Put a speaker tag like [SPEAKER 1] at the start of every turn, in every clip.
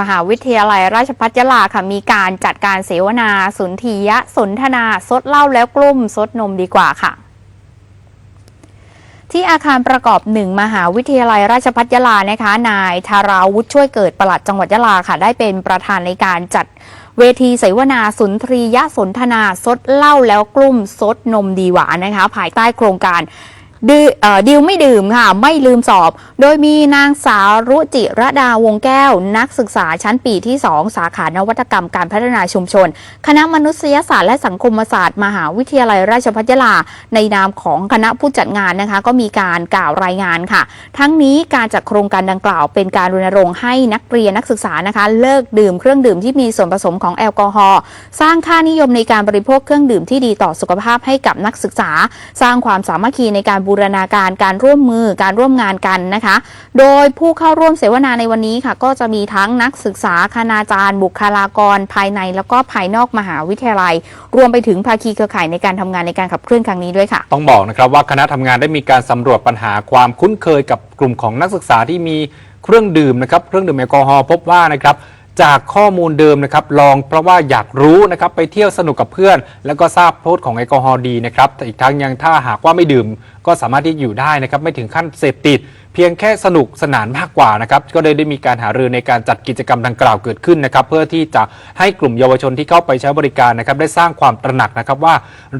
[SPEAKER 1] มหาวิทยาลัยราชภัฏยะลาค่ะ มีการจัดการเสวนา สุนทรียะ สนทนาซดเหล้าแล้วกลุ่มซดนมดีกว่าค่ะ ที่อาคารประกอบหนึ่งมหาวิทยาลัยราชภัฏยะลานะคะ นายธาราวุฒิช่วยเกิดประหลัดจังหวัดยะลาค่ะ ได้เป็นประธานในการจัดเวทีเสวนาสุนทรียะสนทนาซดเหล้าแล้วกลุ่มซดนมดีหวานนะคะ ภายใต้โครงการ ด,ดิวไม่ดื่มค่ะ ไม่ลืมสอบ โดยมีนางสาวรุจิรดาวงแก้ว นักศึกษาชั้นปีที่ 2 สาขานวัตกรรมการพัฒนาชุมชน คณะมนุษยศาสตร์และสังคมศาสตร์มหาวิทยาลัยราชภัฏยาลา ในนามของคณะผู้จัดงานนะคะ ก็มีการกล่าวรายงานค่ะ ทั้งนี้การจัดโครงการดังกล่าว เป็นการรณรงค์ให้นักเรียนนักศึกษานะคะ เลิกดื่มเครื่องดื่มที่มีส่วนผสมของแอลกอฮอล์สร้างค่านิยมในการบริโภคเครื่องดื่มที่ดีต่อสุขภาพให้กับนักศึกษา สร้างความสามัคคีในการบูรณาการการร่วมมือการร่วมงานกันนะคะ โดยผู้เข้าร่วมเสวนาในวันนี้ค่ะ ก็จะมีทั้งนักศึกษาคณาจารย์ บุคลากร ภายในแล้วก็ภายนอกมหาวิทยาลัย รวมไปถึงภาคีเครือข่ายในการทำงานในการขับเคลื่อนครั้งนี้ด้วยค่ะ
[SPEAKER 2] ต้องบอกนะครับว่าคณะทำงานได้มีการสำรวจปัญหาความคุ้นเคยกับกลุ่มของนักศึกษาที่มีเครื่องดื่มนะครับเครื่องดื่มแอลกอฮอล์พบว่านะครับ จากข้อมูลเดิมนะครับลองเพราะว่าอยากรู้นะครับไปเที่ยวสนุกกับเพื่อน แล้วก็ทราบโทษของแอลกอฮอล์ดีนะครับแต่อีกทั้งยังถ้าหากว่าไม่ดื่ม ก็สามารถที่อยู่ได้นะครับไม่ถึงขั้นเสพติด เพียงแค่สนุกสนานมากกว่านะครับก็เลยได้มีการหารือในการจัดกิจกรรมดังกล่าวเกิดขึ้นนะครับเพื่อที่จะให้กลุ่มเยาวชนที่เข้าไปใช้บริการนะครับได้สร้างความตระหนักนะครับว่า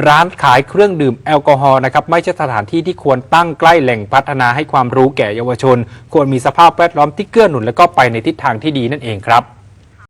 [SPEAKER 2] ร้านขายเครื่องดื่มแอลกอฮอล์นะครับไม่ใช่สถานที่ที่ควรตั้งใกล้แหล่งพัฒนาให้ความรู้แก่เยาวชน ควรมีสภาพแวดล้อมที่เกื้อหนุนและก็ไปในทิศทางที่ดีนั่นเองครับ